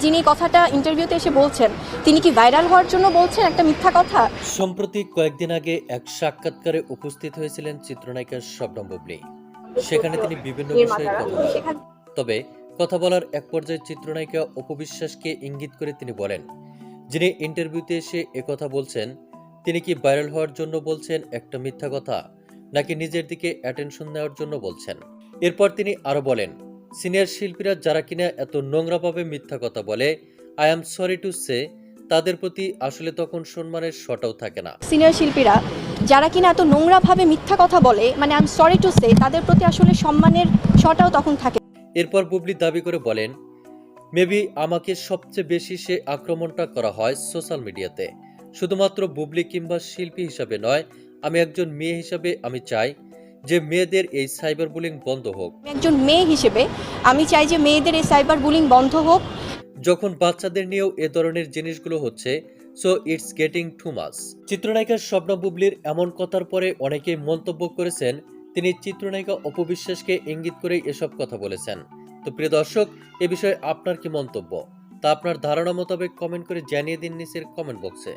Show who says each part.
Speaker 1: যিনি কথাটা ইন্টারভিউতে এসে বলছেন তিনি কি ভাইরাল হওয়ার জন্য বলছেন একটা মিথ্যা কথা?
Speaker 2: সম্প্রতি কয়েকদিন আগে এক সাক্ষাৎকারে উপস্থিত হয়েছিলেন চিত্রনায়িকা শবনম বুবলি। সেখানে তিনি বিভিন্ন বিষয়ে কথা বলেন। তবে কথা বলার এক পর্যায়ে চিত্রনায়িকা অপবিশ্বাসকে ইঙ্গিত করে তিনি বলেন যিনি ইন্টারভিউতে এসে একথা বলছেন তিনি কি ভাইরাল হওয়ার জন্য বলছেন একটা মিথ্যা কথা নাকি নিজের দিকে অ্যাটেনশন নেওয়ার জন্য বলছেন? এরপর তিনি আরও বলেন সিনিয়র শিল্পীরা যারা কিনা এত নোংরাভাবে মিথ্যা কথা বলে I am sorry to say তাদের প্রতি আসলে তখন সম্মানের শটাও থাকে না।
Speaker 1: সিনিয়র শিল্পীরা যারা কিনা এত নোংরাভাবে মিথ্যা কথা বলে মানে I am sorry to say তাদের প্রতি আসলে সম্মানের শটাও তখন থাকে।
Speaker 2: এরপর বুবলি দাবি করে বলেন মেবি আমাকে সবচেয়ে বেশি সে আক্রমণটা করা হয় সোশ্যাল মিডিয়াতে শুধুমাত্র বুবলি কিংবা শিল্পী হিসাবে নয় আমি একজন মেয়ে হিসাবে আমি চাই। যে মেয়েদের এই সাইবার বুলিং বন্ধ হোক।
Speaker 1: একজন মেয়ে হিসেবে আমি চাই যে মেয়েদের এই সাইবার বুলিং বন্ধ হোক।
Speaker 2: যখন বাচ্চাদের নিয়েও এ ধরনের জিনিসগুলো হচ্ছে so it's getting too much চিত্রনায়িকা স্বপ্ন বুবলির এমন কথার পরে অনেকেই মন্তব্য করেছেন তিনি চিত্রনায়িকা অপবিশ্বাসকে ইঙ্গিত করে এসব কথা বলেছেন। তো প্রিয় দর্শক এ বিষয়ে আপনার কি মন্তব্য? তা আপনার ধারণা মোতাবেক কমেন্ট করে জানিয়ে দিন নিচের কমেন্ট বক্সে